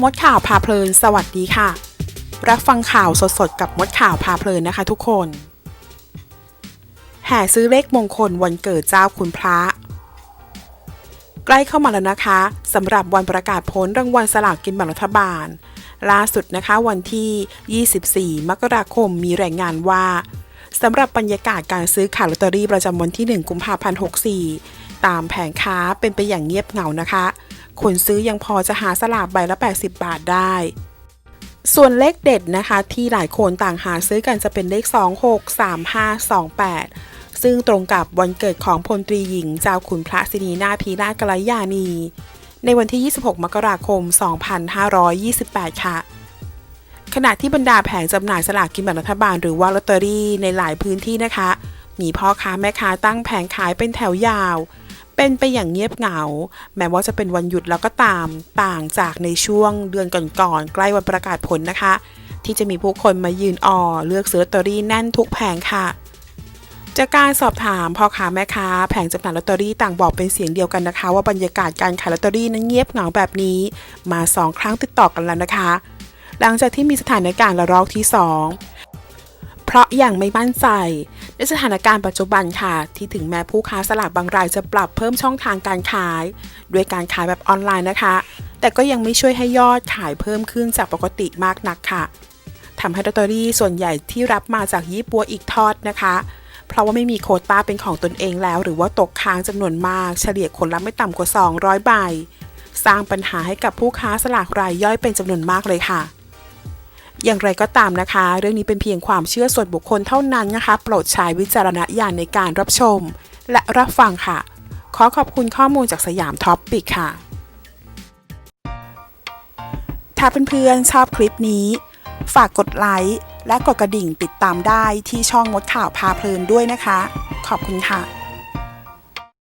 มดข่าวพาเพลิน สวัสดีค่ะ รับฟังข่าวสดๆ กับมดข่าวพาเพลินนะคะทุกคน แห่ซื้อเลขมงคลวันเกิดเจ้าคุณพระ ใกล้เข้ามาแล้วนะคะสำหรับวันประกาศผลรางวัลสลากกินแบ่งรัฐบาล ล่าสุดนะคะวันที่ 24 มกราคมมีรายงานว่าสำหรับบรรยากาศการซื้อขายลอตเตอรี่ประจำวันที่ 1 กุมภาพันธ์ 64 ตามแผงค้าเป็นไปอย่างเงียบเหงานะคะ คนซื้อยังพอจะหาสลากใบละ 80 บาทได้ ส่วนเลขเด็ดนะคะ ที่หลายคนต่างหาซื้อกันจะเป็นเลข 26 35 28 ซึ่งตรงกับวันเกิดของพลตรีหญิงเจ้าขุนพระสินีนาถพีราชกัลยาณี ในวันที่ 26 มกราคม 2528 ค่ะขณะที่บรรดาแผงจำหน่ายสลากกินแบ่งรัฐบาลหรือว่าลอตเตอรี่ในหลายพื้นที่นะคะ มีพ่อค้าแม่ค้าตั้งแผงขายเป็นแถวยาว เป็นไปอย่างเงียบเหงา แม้ว่าจะเป็นวันหยุดแล้วก็ตาม ต่างจากในช่วงเดือนก่อนๆใกล้วันประกาศผลนะคะ ที่จะมีผู้คนมายืนออเลือกซื้อลอตเตอรี่แน่นทุกแผงค่ะ จากการสอบถามพ่อค้าแม่ค้าแผงจำหน่ายลอตเตอรี่ต่างบอกเป็นเสียงเดียวกันนะคะ ว่าบรรยากาศการขายลอตเตอรี่นั้นเงียบเหงาแบบนี้ มาสองครั้งติดต่อกันแล้วนะคะ หลังจากที่มีสถานการณ์ระลอกที่ 2 เพราะอยังไม่มั่นใจ ในสถานการณ์ปัจจุบันค่ะ ที่ถึงแม้ผู้ค้าสลากบางรายจะปรับเพิ่มช่องทางการขาย ด้วยการขายแบบออนไลน์นะคะ แต่ก็ยังไม่ช่วยให้ยอดขายเพิ่มขึ้นจากปกติมากนักค่ะทำให้ลอตเตอรี่ส่วนใหญ่ที่รับมาจากยี่ปัวอีกทอดนะคะ เพราะว่าไม่มีโคต้าเป็นของตนเองแล้ว หรือว่าตกค้างจำนวนมาก เฉลี่ยคนละไม่ต่ำกว่า 200 ใบ สร้างปัญหาให้กับผู้ค้าสลากรายย่อยเป็นจำนวนมากเลยค่ะ อย่างไรก็ตามนะคะ เรื่องนี้เป็นเพียงความเชื่อส่วนบุคคลเท่านั้นนะคะ โปรดใช้วิจารณญาณในการรับชม และรับฟังค่ะ ขอขอบคุณข้อมูลจากสยามท็อปปิกค่ะ ถ้าเพื่อนๆชอบคลิปนี้ ฝากกดไลค์และกดกระดิ่งติดตามได้ที่ช่องมดข่าวพาเพลินด้วยนะคะ ขอบคุณค่ะ